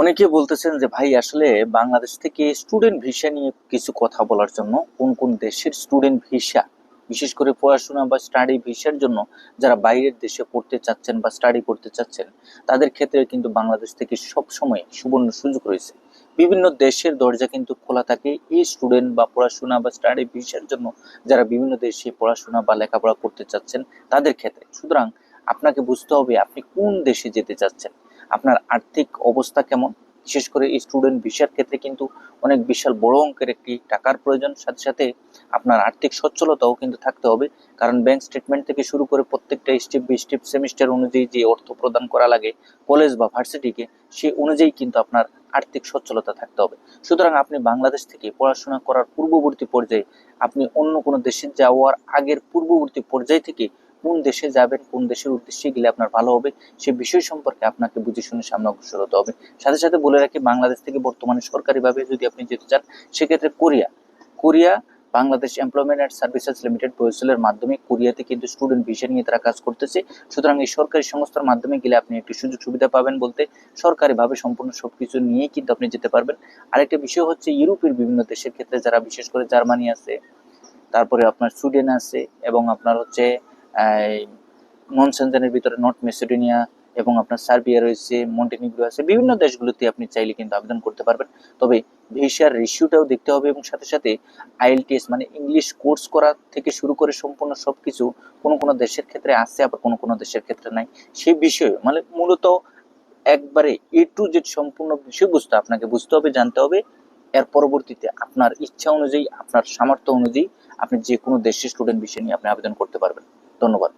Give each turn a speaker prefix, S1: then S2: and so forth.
S1: অনেকে বলতেছেন যে, ভাই, আসলে বাংলাদেশ থেকে স্টুডেন্ট ভিসা নিয়ে কিছু কথা বলার জন্য কোন কোন দেশের স্টুডেন্ট ভিসা বিশেষ করে পড়াশোনা বা স্টাডি ভিসার জন্য যারা বাইরের দেশে পড়তে চাচ্ছেন বা স্টাডি করতে চাচ্ছেন, তাদের ক্ষেত্রে কিন্তু বাংলাদেশ থেকে সব সময় সুবর্ণ সুযোগ রয়েছে। বিভিন্ন দেশের দরজা কিন্তু খোলা থাকে এই স্টুডেন্ট বা পড়াশোনা বা স্টাডি ভিসার জন্য যারা বিভিন্ন দেশে পড়াশোনা বা লেখাপড়া করতে চাচ্ছেন, তাদের ক্ষেত্রে। সুতরাং আপনাকে বুঝতে হবে আপনি কোন দেশে যেতে চাচ্ছেন। আপনার আর্থিক অবস্থা কেমন? বিশেষ করে এই স্টুডেন্ট ভিসার ক্ষেত্রে কিন্তু অনেক বিশাল বড় অঙ্কের একটি টাকার প্রয়োজন। সাথে সাথে আপনার আর্থিক সচ্ছলতাও কিন্তু থাকতে হবে। কারণ ব্যাংক স্টেটমেন্ট থেকে শুরু করে প্রত্যেকটা স্টেপ বাই স্টেপ সেমিস্টার অনুযায়ী যে অর্থ প্রদান করা লাগে কলেজ বা ভার্সিটিকে সেই অনুযায়ী কিন্তু আপনার আর্থিক সচ্ছলতা থাকতে হবে। সুতরাং আপনি বাংলাদেশ থেকে পড়াশোনা করার পূর্ববর্তী পর্যায়ে আপনি অন্য কোনো দেশে যাওয়ার আগের পূর্ববর্তী পর্যায় থেকে কোন দেশে যাবেন, কোন দেশের উদ্দেশ্যে গেলে আপনার ভালো হবে, সে বিষয় সম্পর্কে আপনাকে বুঝে শুনে সামনে অগ্রসর হতে হবে। সাথে সাথে বলে রাখি, বাংলাদেশ থেকে বর্তমানে সরকারিভাবে যদি আপনি যেতে চান, সেক্ষেত্রে Korea. Korea, Bangladesh employment and services limited বয়সেলের মাধ্যমে কোরিয়াতে কিন্তু স্টুডেন্ট ভিসা নিয়ে তারা কাজ করতেছে। সুতরাং এই সরকারি সংস্থার মাধ্যমে গেলে আপনি একটি সুযোগ সুবিধা পাবেন বলতে সরকারিভাবে সম্পূর্ণ সবকিছু নিয়ে কিন্তু আপনি যেতে পারবেন। আরেকটা বিষয় হচ্ছে, ইউরোপের বিভিন্ন দেশের ক্ষেত্রে যারা বিশেষ করে জার্মানি আছে, তারপরে আপনার সুইডেন আছে এবং আপনার হচ্ছে মনসেনজানের ভিতরে নর্থ মেসিডোনিয়া এবং আপনার সার্বিয়া রয়েছে, মন্টেনিগ্রো আছে, বিভিন্ন দেশগুলোতে আপনি চাইলে কিন্তু আবেদন করতে পারবেন। তবে ভিসার রেশিওটাও দেখতে হবে এবং সাথে সাথে আইএলটিএস মানে ইংলিশ কোর্স করা থেকে শুরু করে সম্পূর্ণ সবকিছু কোনো কোনো দেশের ক্ষেত্রে আছে, আবার কোনো কোনো দেশের ক্ষেত্রে নাই। সেই বিষয়ে মানে মূলত একবারে এ টু জেড সম্পূর্ণ বিষয়বস্তু আপনাকে বুঝতে হবে, জানতে হবে। এর পরবর্তীতে আপনার ইচ্ছা অনুযায়ী, আপনার সামর্থ্য অনুযায়ী আপনি যে কোনো দেশের স্টুডেন্ট বিষয় নিয়ে আপনি আবেদন করতে পারবেন। ধন্যবাদ